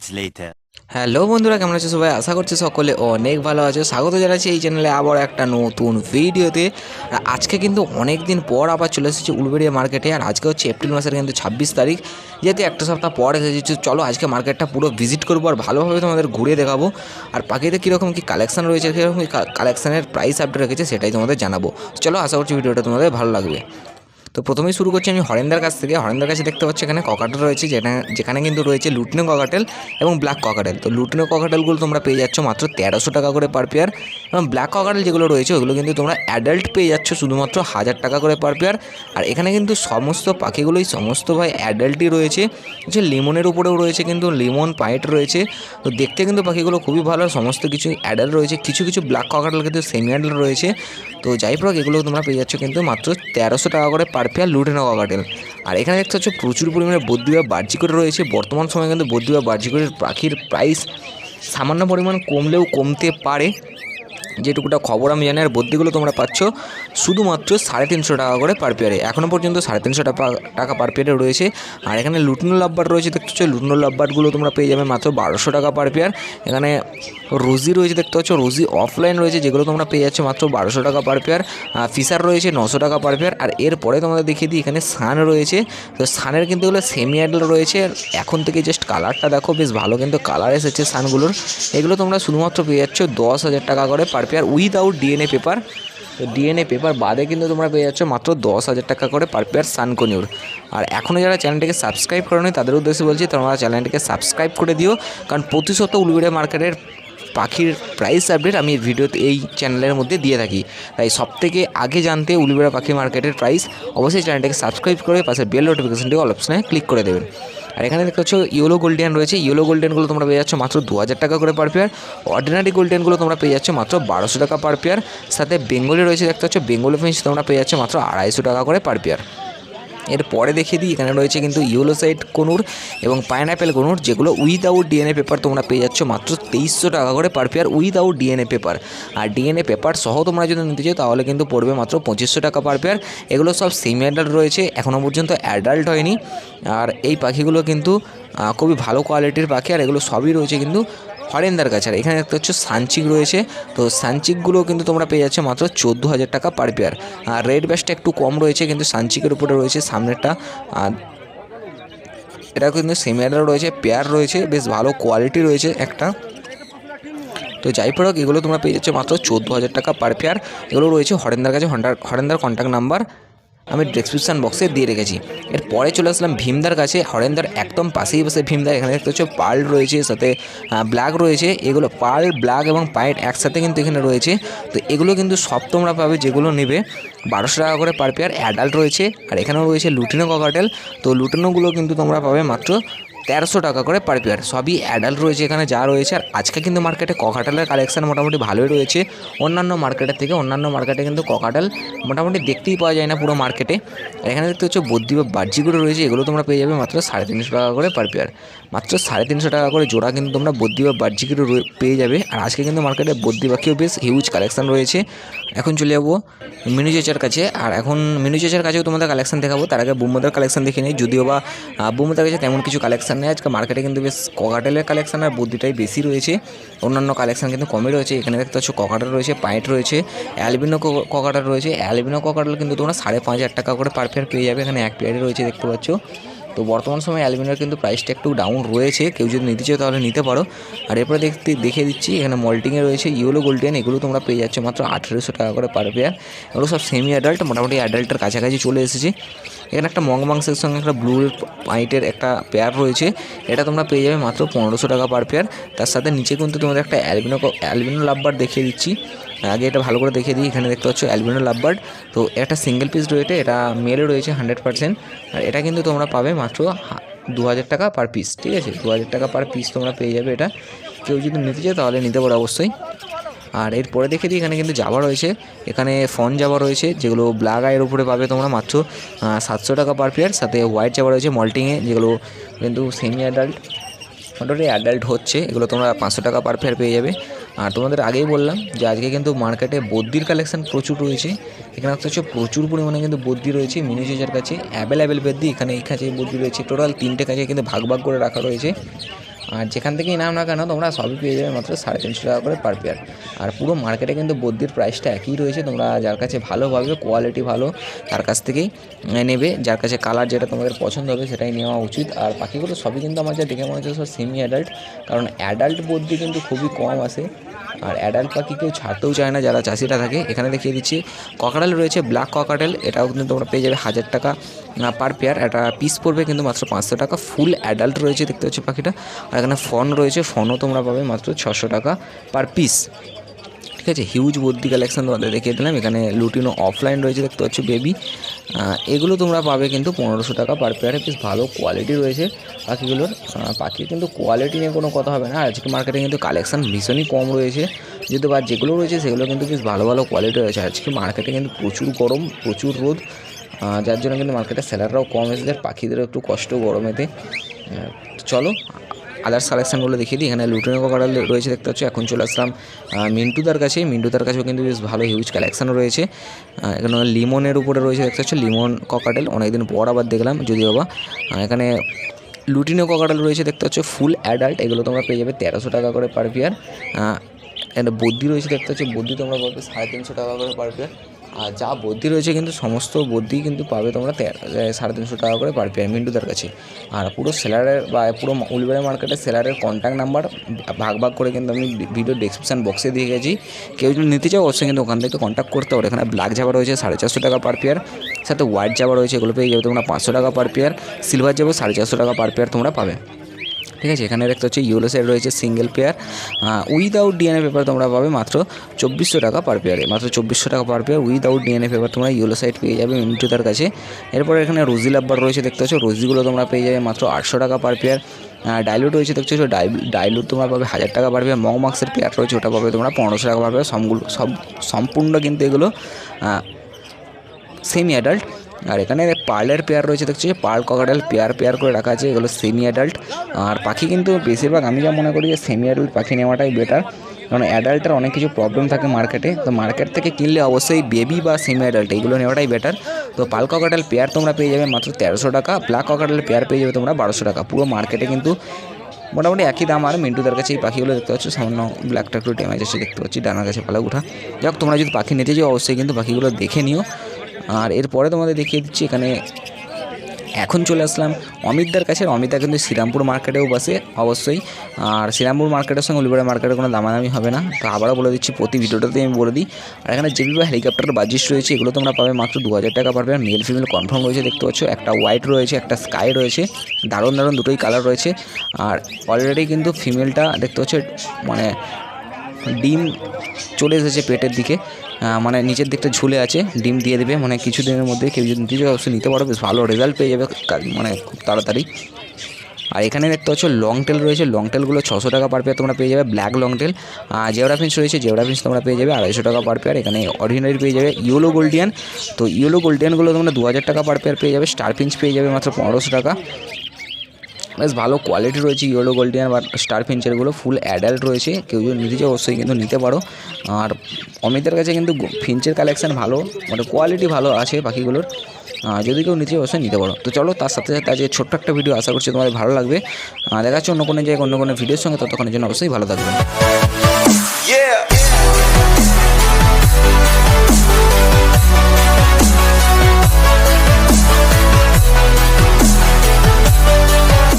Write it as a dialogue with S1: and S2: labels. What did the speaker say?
S1: minutes later.
S2: Hello বন্ধুরা, কেমন আছে সবাই? আশা করছি সকলে অনেক ভালো আছে। স্বাগত জানাচ্ছি এই চ্যানেলে আবার একটা নতুন ভিডিওতে আর আজকে কিন্তু অনেক দিন পর আবার চলে এসেছি উলবেড়িয়া মার্কেটে আর আজকে হচ্ছে এপ্রিল মাসের কিন্তু ছাব্বিশ তারিখ। যেহেতু একটা সপ্তাহ পর এসেছি চলো আজকে মার্কেটটা পুরো ভিজিট করব আর ভালোভাবে তোমাদের ঘুরে দেখাবো। আর পাখিতে কীরকম কী কালেকশন রয়েছে, কীরকম কালেকশানের প্রাইস আপডেট রেখেছে, সেটাই তোমাদের জানাব। চলো, আশা করছি ভিডিওটা তোমাদের ভালো লাগবে। তো প্রথমেই শুরু করছি আমি হরেন্দার কাছ থেকে। হরেন্দার কাছে দেখতে পাচ্ছি এখানে ককাটেল রয়েছে, যেটা যেখানে কিন্তু রয়েছে লুটনো ককাটেল এবং ব্ল্যাক ককাটেল তো লুটনো ককাটেলগুলো তোমরা পেয়ে যাচ্ছ মাত্র তেরোশো টাকা করে পার পেয়ার এবং ব্ল্যাক ককাটেল যেগুলো রয়েছে, ওগুলো কিন্তু তোমরা অ্যাডাল্ট পেয়ে যাচ্ছ শুধুমাত্র হাজার টাকা করে পার পেয়ার আর এখানে কিন্তু সমস্ত পাখিগুলোই, সমস্ত ভাই অ্যাডাল্টই রয়েছে। যে লিমনের উপরেও রয়েছে কিন্তু লিমন পাইট রয়েছে। তো দেখতে কিন্তু পাখিগুলো খুবই ভালো, সমস্ত কিছু অ্যাডাল্ট রয়েছে। কিছু কিছু ব্ল্যাক ককাটেল কিন্তু সেমি অ্যাডাল্ট রয়েছে। তো যাই হোক, এগুলো তোমরা পেয়ে যাচ্ছ কিন্তু মাত্র তেরোশো টাকা করে পার পেয়ার লুটেনো ককাটেল আর এখানে দেখতে পাচ্ছ প্রচুর পরিমাণে বদ্যি বা বার্জিকর রয়েছে। বর্তমান সময়ে কিন্তু বদ্যি বা বার্জিকরের পাখির প্রাইস সামান্য পরিমাণ কমলেও কমতে পারে। যেটুকুটা খবর আমি জানি, আর বদ্যিগুলো তোমরা পাচ্ছ শুধুমাত্র সাড়ে তিনশো টাকা করে পার পেয়ারে এখনও পর্যন্ত সাড়ে তিনশো টাকা পার পেয়ারে রয়েছে। আর এখানে লুটনো লাভবার রয়েছে, দেখতে পাচ্ছ লুটনো লাভবারগুলো তোমরা পেয়ে যাবে মাত্র বারোশো টাকা পার পেয়ার এখানে রোজি রয়েছে, দেখতে পাচ্ছ? রোজি অফলাইন রয়েছে, যেগুলো তোমরা পেয়ে যাচ্ছ মাত্র বারোশো টাকা পার পেয়ার ফিসার রয়েছে নশো টাকা পার পেয়ার আর এরপরে তোমাদের দেখিয়ে দিই, এখানে সান রয়েছে। তো সানের কিন্তু এগুলো সেমি আইডল রয়েছে এখন থেকে জাস্ট কালারটা দেখো, বেশ ভালো কিন্তু কালার এসেছে সানগুলোর এগুলো তোমরা শুধুমাত্র পেয়ে যাচ্ছ দশ হাজার টাকা করে per pair without DNA paper তো ডিএনএ পেপার বাদে কিন্তু তোমরা পেয়ে যাচ্ছ মাত্র দশ হাজার টাকা করে পার পেয়ার সানকনিউর আর এখনও যারা চ্যানেলটিকে সাবস্ক্রাইব করে নি তাদের উদ্দেশ্যে বলছি, তোমরা চ্যানেলটিকে সাবস্ক্রাইব করে দিও, কারণ প্রতিশত উলুবেড়িয়া মার্কেটের পাখির প্রাইস আপডেট আমি ভিডিওতে এই চ্যানেলের মধ্যে দিয়ে থাকি। তাই সব থেকে আগে জানতে উলুবেড়া পাখি মার্কেটের প্রাইস অবশ্যই চ্যানেলটাকে সাবস্ক্রাইব করে পাশে বেল নোটিফিকেশনটি অল অপশনে ক্লিক করে দেবেন। আর এখানে দেখতে পাচ্ছ ইয়েলো গোল্ডেন রয়েছে। ইয়েলো গোল্ডেনগুলো তোমরা পেয়ে যাচ্ছ মাত্র দু হাজার টাকা করে পার পেয়ার অর্ডিনারি গোল্ডেনগুলো তোমরা পেয়ে যাচ্ছ মাত্র বারোশো টাকা পার পেয়ার সাথে বেঙ্গলি রয়েছে দেখতে পাচ্ছ। বেঙ্গলি ফিঞ্চ তোমরা পেয়ে যাচ্ছ মাত্র আড়াইশো টাকা করে পার পেয়ার এর পরে দেখিয়ে দিই, এখানে রয়েছে কিন্তু ইয়েলো সাইড কনুর এবং পাইনঅ্যাপেল কনুর, যেগুলো উইদাউট ডিএনএ পেপার তোমরা পেয়ে যাচ্ছ মাত্র তেইশশো টাকা করে per pair without DNA paper. আর ডিএনএ পেপার সহ তোমরা যদি নিতে চাও, তাহলে কিন্তু পড়বে মাত্র পঁচিশশো টাকা পার পেয়ার। এগুলো সব সেমি অ্যাডাল্ট রয়েছে এখনও পর্যন্ত অ্যাডাল্ট হয়নি। আর এই পাখিগুলো কিন্তু খুবই ভালো কোয়ালিটির পাখি, আর এগুলো সবই রয়েছে কিন্তু হরেন্দার কাছে। আর এখানে দেখতে হচ্ছে সানচিক রয়েছে। তো সানচিকগুলো কিন্তু তোমরা পেয়ে যাচ্ছে মাত্র চোদ্দ হাজার টাকা পার পেয়ার আর রেড ব্যাসটা একটু কম রয়েছে, কিন্তু সানচিকের উপরে রয়েছে সামনেরটা। আর এটা কিন্তু সেমিয়ারও রয়েছে পেয়ার রয়েছে, বেশ ভালো কোয়ালিটি রয়েছে একটা। তো যাই পড়ক, এগুলো তোমরা পেয়ে যাচ্ছ মাত্র চোদ্দ হাজার টাকা পার পেয়ার এগুলো রয়েছে হরেন্দার কাছে হরেন্দার কন্ট্যাক্ট নাম্বার আমি ডেসক্রিপশান বক্সে দিয়ে রেখেছি। এরপরে চলে আসলাম ভীমদার কাছে। হরেন্দার একদম পাশেই বসে ভীমদার। এখানে দেখতে হচ্ছে পার্ল রয়েছে সাথে ব্ল্যাক রয়েছে। এগুলো পার্ল ব্ল্যাক এবং পাইট একসাথে কিন্তু এখানে রয়েছে। তো এগুলো কিন্তু সব তোমরা পাবে যেগুলো নেবে। বারোশো টাকা করে পার পেয়ার অ্যাডাল্ট রয়েছে। আর এখানেও রয়েছে লুটিনো ককাটেল তো লুটিনোগুলো কিন্তু তোমরা পাবে মাত্র তেরোশো টাকা করে পার পেয়ার সবই অ্যাডাল্ট রয়েছে এখানে যা রয়েছে। আর আজকে কিন্তু মার্কেটে ককাটালের কালেকশান মোটামুটি ভালোই রয়েছে। অন্যান্য মার্কেটের থেকে অন্যান্য মার্কেটে কিন্তু ককাটাল মোটামুটি দেখতেই পাওয়া যায় না পুরো মার্কেটে এখানে দেখতে হচ্ছে বদ্যি বা বাহ্যিকগুলো রয়েছে, এগুলো তোমরা পেয়ে যাবে মাত্র সাড়ে তিনশো টাকা করে পার পেয়ার মাত্র সাড়ে তিনশো টাকা করে জোড়া কিন্তু তোমরা বদ্যি বা বাহ্যিকগুলো পেয়ে যাবে। আর আজকে কিন্তু মার্কেটে বদ্যি পাখিও বেশ হিউজ কালেকশান রয়েছে। এখন চলে যাব মিনু চেচার কাছে। আর এখন মিনু চেচার কাছেও তোমাদের কালেকশান দেখাবো। তার আগে বুম্মদের কালেকশন দেখে নিই। যদিও বা বুম্মদের কাছে তেমন কিছু কালেকশন নেই আজকে মার্কেটে কিন্তু বেশ ককাটেলের কালেকশান আর বুদ্ধিটাই বেশি রয়েছে। অন্যান্য কালেকশান কিন্তু কমই রয়েছে। এখানে দেখতে পাচ্ছ ককাটাল রয়েছে পাইট রয়েছে অ্যালবিনো ককাটাল রয়েছে। অ্যালবিনো ককাটাল কিন্তু তোমরা সাড়ে পাঁচ হাজার টাকা করে পার পেয়ে যাবে। এখানে এক পেয়ারে রয়েছে, দেখতে পাচ্ছ। তো বর্তমান সময়ে অ্যালবিনোর কিন্তু প্রাইসটা একটু ডাউন রয়েছে। কেউ যদি নিতে চাও তাহলে নিতে পারো। আর এরপরে দেখতে দেখে দিচ্ছি, এখানে মল্টিংয়ে রয়েছে ইয়েলো গোল্ডেন এগুলো তোমরা পেয়ে যাচ্ছ মাত্র আঠেরোশো টাকা করে পার পেয়ার এগুলো সব সেমি অ্যাডাল্ট মোটামুটি অ্যাডাল্টের কাছাকাছি চলে এসেছে। এখানে একটা মং মাংসের সঙ্গে একটা ব্লু পাইটের একটা পেয়ার রয়েছে। এটা তোমরা পেয়ে যাবে মাত্র পনেরোশো টাকা পার পেয়ার তার সাথে নিচে কিন্তু তোমাদের একটা অ্যালবিনো অ্যালবিনো লাভবার দেখিয়ে দিচ্ছি। আগে এটা ভালো করে দেখিয়ে দিই, এখানে দেখতে পাচ্ছ অ্যালবিনো লাভবার্ড তো একটা সিঙ্গেল পিস রয়েছে, এটা মেলে রয়েছে হান্ড্রেড পার্সেন্ট আর এটা কিন্তু তোমরা পাবে মাত্র দু হাজার টাকা পার পিস ঠিক আছে? দু হাজার টাকা পার পিস তোমরা পেয়ে যাবে এটা। কেউ যদি নিতে চাও তাহলে নিতে পারো অবশ্যই। আর এরপরে দেখে দিই, এখানে কিন্তু জাবা রয়েছে। এখানে ফন জাবা রয়েছে, যেগুলো ব্ল্যাক আয়ের উপরে পাবে তোমরা মাত্র সাতশো টাকা পার পেয়ার সাথে হোয়াইট জাবা রয়েছে মল্টিংয়ে যেগুলো কিন্তু সেমি অ্যাডাল্ট মোটামুটি অ্যাডাল্ট হচ্ছে। এগুলো তোমরা পাঁচশো টাকা পার পেয়ার পেয়ে যাবে। আর তোমাদের আগেই বললাম যে আজকে কিন্তু মার্কেটে বদ্যির কালেকশান প্রচুর রয়েছে। এখানে হচ্ছে প্রচুর পরিমাণে কিন্তু বদ্যি রয়েছে, মিনি চেজার কাছে অ্যাভেলেবেল বেদ্যি এখানে এই কাছে বদ্যি রয়েছে। টোটাল তিনটে কাছে কিন্তু ভাগ ভাগ করে রাখা রয়েছে। আর যেখান থেকেই নাও না কেন, তোমরা সবই পেয়ে যাবে মাত্র সাড়ে তিনশো টাকা করে পার পেয়ার আর পুরো মার্কেটে কিন্তু বদ্যির প্রাইসটা একই রয়েছে, তোমরা যার কাছে ভালো পাবে কোয়ালিটি ভালো, তার কাছ থেকেই নেবে। যার কাছে কালার যেটা তোমাদের পছন্দ হবে, সেটাই নেওয়া উচিত। আর পাখিগুলো সবই কিন্তু আমার যা দেখে মনে হচ্ছে সব সেমি অ্যাডাল্ট কারণ অ্যাডাল্ট বদ্যি কিন্তু খুবই কম আসে। আর অ্যাডাল্ট পাখি কেউ ছাড়তেও চায় না যারা চাষিরা থাকে। এখানে দেখিয়ে দিচ্ছি ককাটেল রয়েছে, ব্ল্যাক ককাটেল এটাও কিন্তু তোমরা পেয়ে যাবে হাজার টাকা পার পেয়ার এটা পিস পড়বে কিন্তু মাত্র পাঁচশো টাকা। ফুল অ্যাডাল্ট রয়েছে, দেখতে পাচ্ছ পাখিটা। আর এখানে ফন রয়েছে, ফনও তোমরা পাবে মাত্র ছশো টাকা পার পিস ঠিক আছে হিউজ বদ্যি কালেকশন তোমাদের দেখিয়ে দিলাম। এখানে লুটিনো অফলাইন রয়েছে, দেখতে পাচ্ছ বেবি এগুলো তোমরা পাবে কিন্তু পনেরোশো টাকা পার পেয়ারে বেশ ভালো কোয়ালিটি রয়েছে পাখিগুলোর। পাখির কিন্তু কোয়ালিটি নিয়ে কোনো কথা হবে না। আজকে মার্কেটে কিন্তু কালেকশন ভীষণই কম রয়েছে। যদি বা যেগুলো রয়েছে, সেগুলো কিন্তু বেশ ভালো ভালো কোয়ালিটি রয়েছে। আজকে মার্কেটে কিন্তু প্রচুর গরম, প্রচুর রোদ। যার জন্য কিন্তু মার্কেটে স্যালাররাও কম এসেছে। পাখিদেরও একটু কষ্ট গরমেতে। চলো আদার্স কালেকশানগুলো দেখিয়ে দিই। এখানে লুটিনো ককাটাল রয়েছে দেখতে পাচ্ছ। এখন চলে আসলাম মিন্টুদার কাছে। মিন্টুদার কাছেও কিন্তু বেশ ভালো হিউজ কালেকশানও রয়েছে। এখানে লিমনের উপরে রয়েছে দেখতে পাচ্ছ। Lemon cockatiel. অনেকদিন পর আবার দেখলাম যদি বাবা এখানে লুটিনো ককাটাল রয়েছে, দেখতে পাচ্ছ ফুল অ্যাডাল্ট এগুলো তোমরা পেয়ে যাবে তেরোশো টাকা করে পার পেয়ার একটা বদ্যি রয়েছে, দেখতে পাচ্ছ, বদ্যি তোমরা পাবে সাড়ে তিনশো টাকা করে পার পেয়ার আর যা বদ্যি রয়েছে কিন্তু সমস্ত বদ্যি কিন্তু পাবে তোমরা সাড়ে তিনশো টাকা করে পার পেয়ার মিন্টুদার কাছে। আর পুরো সেলারের বা পুরো উলবেড়া মার্কেটে সেলারের কন্ট্যাক্ট নাম্বার ভাগ ভাগ করে কিন্তু আমি ভিডিও ডিসক্রিপশান বক্সে দিয়ে গেছি। কেউ যদি নিতে চাও অবশ্যই কিন্তু ওখান থেকে কন্ট্যাক্ট করতে পারো। এখানে ব্ল্যাক জাবা রয়েছে, সাড়ে চারশো টাকা পার পেয়ার সাথে হোয়াইট জাবা রয়েছে, এগুলো পেয়ে যাবে তোমরা পাঁচশো টাকা পার পেয়ার সিলভার জাবা সাড়ে চারশো টাকা পার পেয়ার তোমরা পাবে। ঠিক আছে? এখানে দেখতে হচ্ছে ইউলো সাইড রয়েছে single pair without DNA paper তোমরা পাবে মাত্র চব্বিশশো টাকা পার পেয়ারে মাত্র চব্বিশশো টাকা per pair without DNA paper তোমরা ইউলো সাইড পেয়ে যাবে মিন্টুদার কাছে। এরপরে এখানে রোজি লাব্বার রয়েছে, দেখতে পাচ্ছ? রোজিগুলো তোমরা পেয়ে যাবে মাত্র আটশো টাকা পার পেয়ার ডাইলুট রয়েছে দেখছ ডাইলুট তোমরা পাবে হাজার টাকা পার পেয়ার মগমাক্সের পেয়ার রয়েছে, ওটা পাবে তোমরা পনেরোশো টাকা পার পেয়ার সবগুলো, সব সম্পূর্ণ কিন্তু এগুলো সেমি অ্যাডাল্ট আর এখানে পার্লের পেয়ার রয়েছে, দেখছি? পার্ল ককাডাল পেয়ার পেয়ার করে রাখা আছে, এগুলো সেমি অ্যাডাল্ট আর পাখি কিন্তু বেশিরভাগ, আমি যা মনে করি যে সেমি অ্যাডাল্ট পাখি নেওয়াটাই বেটার কারণ অ্যাডাল্টের অনেক কিছু প্রবলেম থাকে মার্কেটে তো মার্কেট থেকে কিনলে অবশ্যই বেবি বা সেমি অ্যাডাল্ট এইগুলো নেওয়াটাই বেটার তো পাল ককাটাল পেয়ার তোমরা পেয়ে যাবে মাত্র তেরোশো টাকা ব্ল্যাক ককাটাল পেয়ার পেয়ে যাবে তোমরা বারোশো টাকা। পুরো মার্কেটে কিন্তু মোটামুটি একই দাম। আর মিন্টুদের কাছে এই পাখিগুলো দেখতে পাচ্ছ, সামান্য ব্ল্যাকটা একটু ড্যামেজ আছে দেখতে পাচ্ছি, ডানার কাছে পালা উঠা যাক, তোমরা যদি পাখি নিতে যাও অবশ্যই কিন্তু পাখিগুলো দেখে নিও। আর এরপরে তোমাদের দেখিয়ে দিচ্ছি এখানে এখন চলে আসলাম অমিতদার কাছে। আর অমিতদা কিন্তু শ্রীরামপুর মার্কেটেও বসে, অবশ্যই। আর শ্রীরামপুর মার্কেটের সঙ্গে উলিপাড়া মার্কেটের কোনো দামাদামি হবে না। তো আবারও বলে দিচ্ছি, প্রতি ভিডিওটাতে আমি বলে দিই। আর এখানে জেবি বা হেলিকপ্টার বাজিস রয়েছে, এগুলো তোমরা পাবে মাত্র দু হাজার টাকা পারবে। আর মেল ফিমেল কনফার্ম রয়েছে, দেখতে পাচ্ছ। একটা হোয়াইট রয়েছে, একটা স্কাই রয়েছে। দারুণ দারুণ দুটোই কালার রয়েছে। আর অলরেডি কিন্তু ফিমেলটা দেখতে পাচ্ছ মানে ডিম চলে এসেছে পেটের দিকে মানে নিচের দিকটা ঝুলে আছে, ডিম দিয়ে দেবে মানে কিছু দিনের মধ্যে কেউ যদি নিতে চায় অবশ্যই নিতে পারো, বেশ ভালো রেজাল্ট পেয়ে যাবে মানে খুব তাড়াতাড়ি। আর এখানে দেখতে পাচ্ছ লং টেল রয়েছে লং টেলগুলো ছশো টাকা পার পেয়ার তোমরা পেয়ে যাবে ব্ল্যাক লং টেল জেওড়া ফিন্স রয়েছে জেওড়া ফিন্স তোমরা পেয়ে যাবে আড়াইশো টাকা পার পেয়ার এখানে অর্ডিনারি পেয়ে যাবে ইয়েলো গোল্ডিয়ান তো ইয়েলো গোল্ডিয়ানগুলো তোমরা দু হাজার টাকা পার পেয়ার পেয়ে যাবে স্টার ফিন্স পেয়ে যাবে মাত্র পনেরোশো টাকা। বেশ ভালো কোয়ালিটি রয়েছে ইয়েলো গোল্ডিয়ান বা স্টার ফিঞ্চারগুলো ফুল অ্যাডাল্ট রয়েছে, কেউ যদি নিতে চাও অবশ্যই কিন্তু নিতে পারো। আর অমিতের কাছে কিন্তু ফিঞ্চের কালেকশান ভালো মানে কোয়ালিটি ভালো আছে পাখিগুলোর যদি কেউ নিতে অবশ্যই নিতে পারো। তো চলো, তার সাথে সাথে আজকে ছোট্ট একটা ভিডিও আশা করছি তোমাদের ভালো লাগবে। দেখা যাচ্ছে অন্য কোনো জায়গায়, অন্য কোনো ভিডিওর সঙ্গে, ততক্ষণের জন্য অবশ্যই ভালো থাকবে.